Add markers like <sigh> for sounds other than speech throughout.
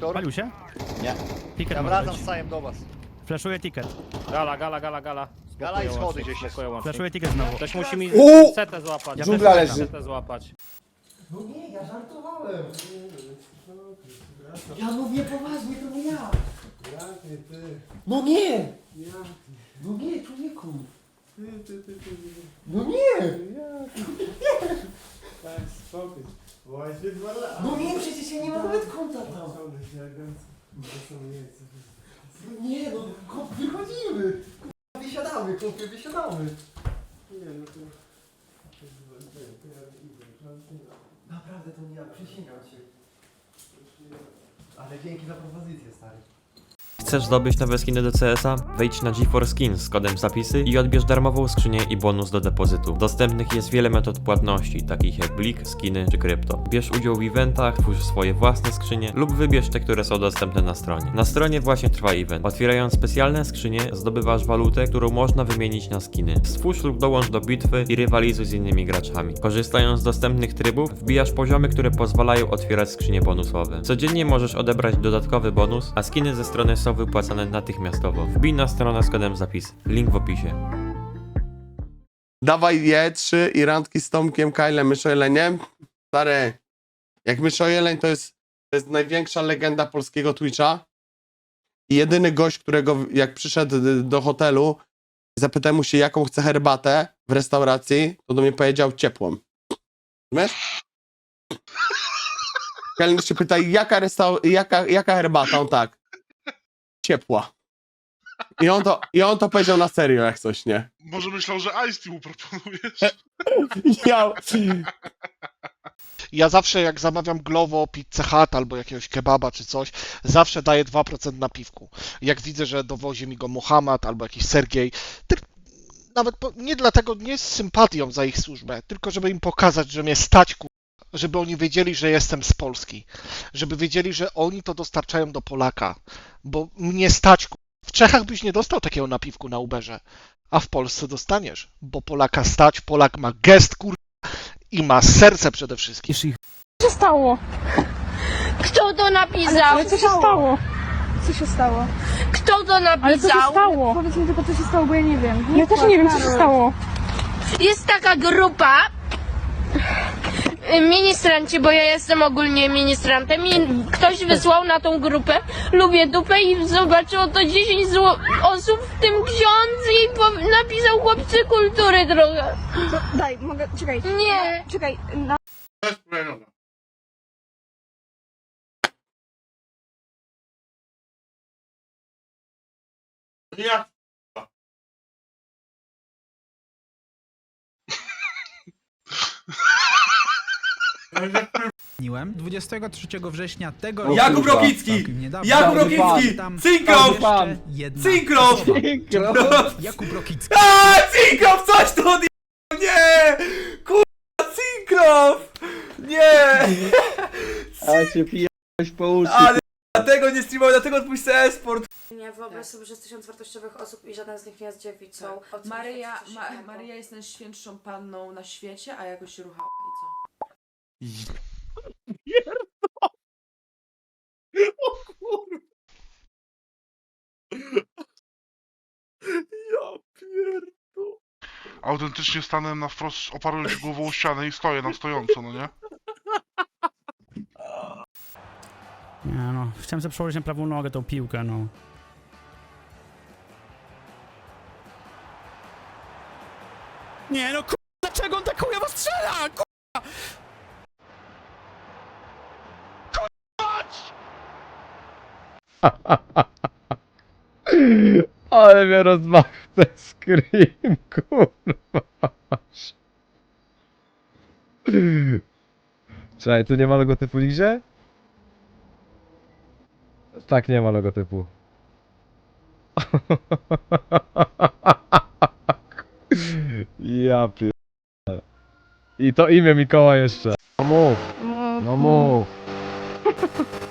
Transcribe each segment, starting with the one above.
konektor. Palił się? Nie. Ticket Ja może wracam być. z sajem do was. Flashuję ticket. Gala, gala, gala, gala. Gala i schody łącznik, gdzieś jest. spokojnie, łącznik. Flashuję ticket znowu. Ktoś musi mi U! setę złapać. Ja Dżungla też leży. Setę złapać. No nie, ja żartowałem. Ja mówię poważnie, to nie ja. No nie! No nie, człowieku. No nie! Tak, spokój. Właśnie dwa lata. No nie, przecież ja nie mam nawet konta tam. No nie, no kop, wychodzimy. Wysiadamy, kopie, wysiadamy. Nie, no to... Naprawdę to nie ja, przysięgam cię. Ale dzięki za propozycję, stary. Chcesz zdobyć nowe skiny do CS-a? Wejdź na GeForce Skins z kodem zapisy i odbierz darmową skrzynię i bonus do depozytu. Dostępnych jest wiele metod płatności, takich jak Blik, skiny czy krypto. Bierz udział w eventach, twórz swoje własne skrzynie lub wybierz te, które są dostępne na stronie. Na stronie właśnie trwa event. Otwierając specjalne skrzynie, zdobywasz walutę, którą można wymienić na skiny. Stwórz lub dołącz do bitwy i rywalizuj z innymi graczami. Korzystając z dostępnych trybów, wbijasz poziomy, które pozwalają otwierać skrzynie bonusowe. Codziennie możesz odebrać dodatkowy bonus, a skiny ze strony są wypłacane natychmiastowo. Wbij na stronę z kodem zapis. Link w opisie. Dawaj je trzy i randki z Tomkiem, Kylem, Myszojeleniem. Stary, jak Myszojeleń to jest, to jest największa legenda polskiego Twitcha. I jedyny gość, którego jak przyszedł y, do hotelu, zapytałem mu się, jaką chce herbatę w restauracji, to do mnie powiedział ciepłą. Rozumiesz? Kelner się pyta, jaka, restau- jaka, jaka herbata? On tak. Ciepła. I on, to, I on to powiedział na serio, jak coś, nie? Może myślał, że Ice Tea mu proponujesz? <laughs> Ja, Ja zawsze jak zamawiam Glovo, Pizzę Hut albo jakiegoś kebaba czy coś, zawsze daję 2% na piwku. Jak widzę, że dowozi mi go Mohamed albo jakiś Sergiej, nawet po, nie dlatego, nie z sympatią za ich służbę, tylko żeby im pokazać, że mnie stać ku... żeby oni wiedzieli, że jestem z Polski. Żeby wiedzieli, że oni to dostarczają do Polaka. Bo mnie stać. W Czechach byś nie dostał takiego napiwku na Uberze, a w Polsce dostaniesz, bo Polaka stać, Polak ma gest kur... i ma serce przede wszystkim. Co się stało? Kto to napisał? Ale co się stało? Co się stało? Kto to Ale co się napisał? stało? Powiedz mi tylko co się stało, bo ja nie wiem. Ja też nie wiem co się stało. Jest taka grupa ministranci, bo ja jestem ogólnie ministrantem i ktoś wysłał na tą grupę lubię dupę i zobaczyło to 10 zło- osób, w tym ksiądz i po- napisał chłopcy kultury trochę. Daj, mogę, czekaj. Nie. Czekaj, na... To jest kolejna. Ja. 23 września tego roku. Jakub Rokicki! Całkiem niedawno. Jakub Rokicki! Cynkrow! jeszcze jedna osoba. Jakub Rokicki. Aaa, Cinkrow, coś tu odje... Nie! Kurwa, Cinkrow! Nie! A się pijałeś po uszy. Ale dlatego nie streamował, dlatego odpuść e-sport. Nie wyobraź sobie, że jest tysiąc wartościowych osób i żaden z nich nie jest dziewicą. Maryja, Ma, Maryja jest najświętszą panną na świecie, a jakoś się ruchała i co? Ja pierdolę. Autentycznie stanę na wprost, oparłem się głową o ścianę i stoję na stojąco, no nie? Nie no, chciałem sobie przełożyć na prawą nogę tą piłkę, no. Nie no, kur... dlaczego on tak chujowo strzela? Kur... Ale mnie rozmach ten scream, kurwa. Czekaj, tu nie ma logotypu nigdzie? Tak, nie ma logotypu. Ja pier... I to imię Mikołaj jeszcze. No mów, no mów. <laughs>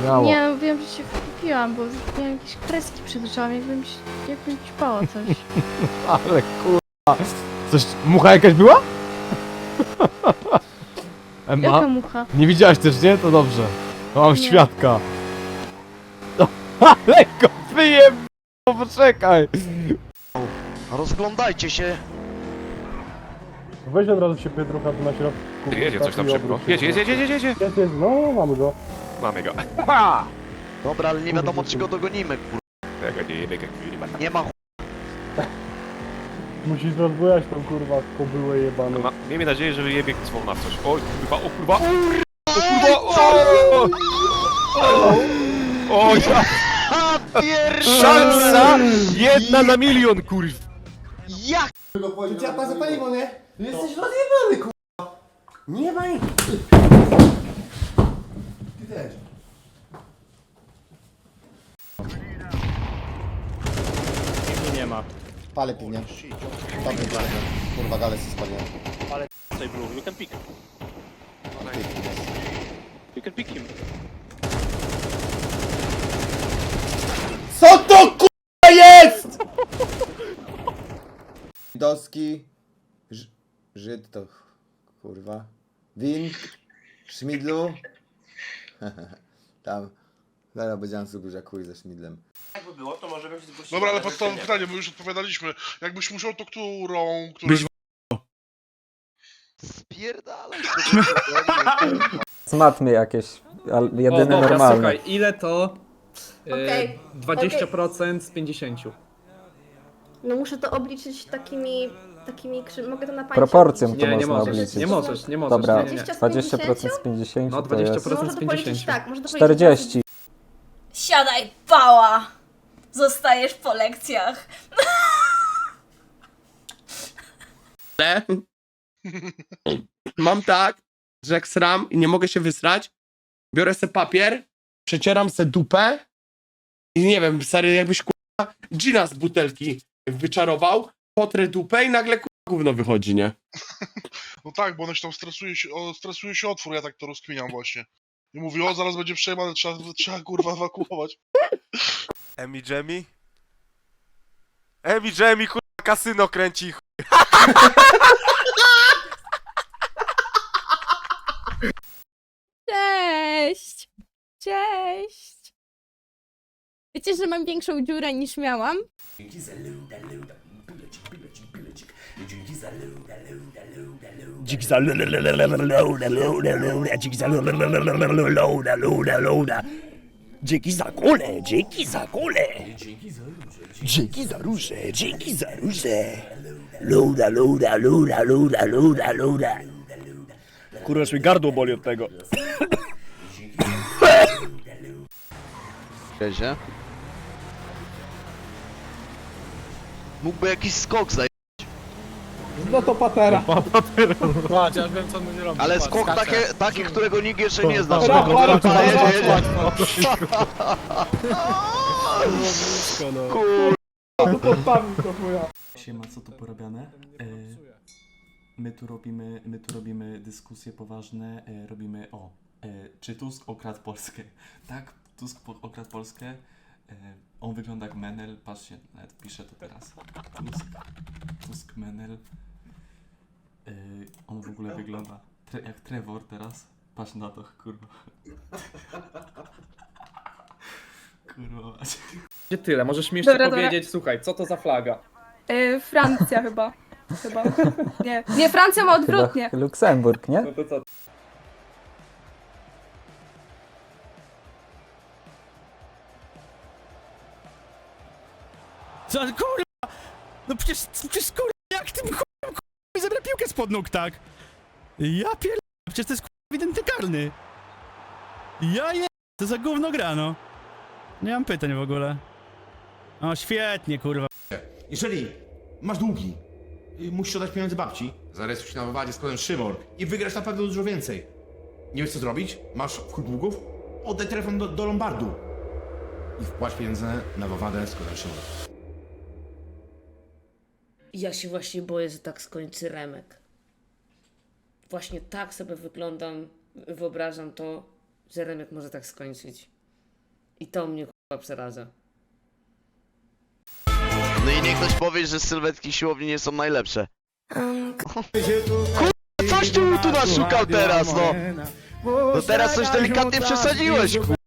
Śmiało. Nie, no wiem, że się kupiłam, bo miałam jakieś kreski przed oczami, jakby mi, się- jakby mi ćpało coś. <laughs> Ale kurwa. Coś, mucha jakaś była? <laughs> Emma? Jaka mucha? Nie widziałaś też, nie? To dobrze. To mam świadka. <laughs> Ale go wyjem... Poczekaj! Rozglądajcie się. Weź od razu się Pietrucha tu na środku. Jedzie coś tam szybko. Jedzie, jedzie, jedzie, jedzie, jedzie. Jest, jest, no mamy go. Mamy go. Dobra, ale nie wiadomo czy go dogonimy, kur... Tego nie jebie, kurwa. Nie ma ch... Musisz rozbujać tą kurwa kobyłę jebaną. Ma, miejmy nadzieję, że wyjebie swą na coś. Oj, kurwa, o kurwa! O kurwa! O! O, ja, szansa jedna na milion, kurwa! Jak? Ciapa za paliwo, nie? Jesteś rozjebany kurwa. Nie ma nic. Ty też. Nie ma. Palę piwnie. Dobry plan. Kurwa, gale się spaliłem. Say blue, you can pick. You can pick him. Co to kurwa jest? Doski. Ż Żyd to kurwa. Win. Szmidlu. <laughs> Tam. Zaraz powiedziałem sobie, że chuj ze Szmidlem. Jakby było, to może bym się zgłosił. Dobra, ale podstawowe nie. pytanie, bo już odpowiadaliśmy. Jakbyś musiał, to którą? którą... Byś Spierdalaj. <laughs> Smatmy jakieś, ale jedyne normalne. słuchaj, ile to? Okej, 20% z 50. No muszę to obliczyć takimi, takimi krzy... Mogę to na pańcie Proporcją to obliczyć. Nie, nie można możesz, obliczyć. nie możesz, nie możesz. Dobra, nie, nie, nie. 20% z 50 No, to jest 20% Można z to policzyć 50. tak, to policzyć 40. Siadaj, pała! Zostajesz po lekcjach. Ale mam tak, że jak sram i nie mogę się wysrać, biorę se papier, przecieram se dupę i nie wiem, stary, jakbyś kurwa gina z butelki wyczarował, potrę dupę i nagle kurwa gówno wychodzi, nie? <laughs> No tak, bo one się tam stresuje się, o, stresuje się otwór, ja tak to rozkminiam właśnie. I mówi, o zaraz będzie przejmane, trzeba, trzeba kurwa ewakuować. <laughs> Emi Jamie? Emi Jamie, kurwa, kasyno kręci, chuj. <laughs> Cześć! Cześć! Wiecie, że mam większą dziurę niż miałam? Dzięki za loda, loda, loda, dzięki za loda, loda, loda, loda. Dzięki za kole, dzięki za kole. Dzięki za róże, dzięki za róże. Loda, loda, loda, loda, loda, loda. Kurwa, aż mi gardło boli od tego. Mógłby jakiś skok zaj... No to patera. Patrz, ja wiem co my robić. Ale skok takie, taki, którego nikt jeszcze nie zna. Ra, ra, ra, ra, Jedzie, ra, jedzie. To podstawił to chuja. Siema, co tu porabiane? E, my tu robimy, my tu robimy dyskusje poważne, e, robimy o, e, czy Tusk okradł Polskę? Tak, Tusk po, okradł Polskę. E, on wygląda jak Menel, patrzcie, nawet piszę to teraz. Tusk, Tusk Menel. E, on w ogóle wygląda tre, jak Trevor teraz. Patrz na to, kurwa. <laughs> Kurwa. Gdzie tyle, możesz mi jeszcze Dobra, dobra. powiedzieć, słuchaj, co to za flaga? Francja chyba. Chyba. Nie. Nie, Francja ma Chyba Luksemburg, nie? No to co? Co, kurwa? No przecież, przecież kurwa, jak tym kurwa mi zabrał piłkę spod nóg, tak? Ja pier... Przecież to jest kurwa ewidentny karny. Ja je... To za gówno grano. Nie mam pytań w ogóle. O, świetnie, kurwa. Jeżeli masz długi, musisz oddać pieniądze babci, zarejestruj się na wywadzie z kodem Szymon i wygrasz naprawdę dużo więcej. Nie wiesz co zrobić? Masz wchód długów? Oddaj telefon do, do Lombardu i wpłać pieniądze na wywadę z kodem Szymon. Ja się właśnie boję, że tak skończy Remek. Właśnie tak sobie wyglądam, wyobrażam to, że Remek może tak skończyć. I to mnie chyba przeraża. No i niech ktoś powie, że sylwetki siłowni nie są najlepsze. Kurwa, coś ty tu nas szukał teraz, no! No teraz coś delikatnie przesadziłeś, kurwa.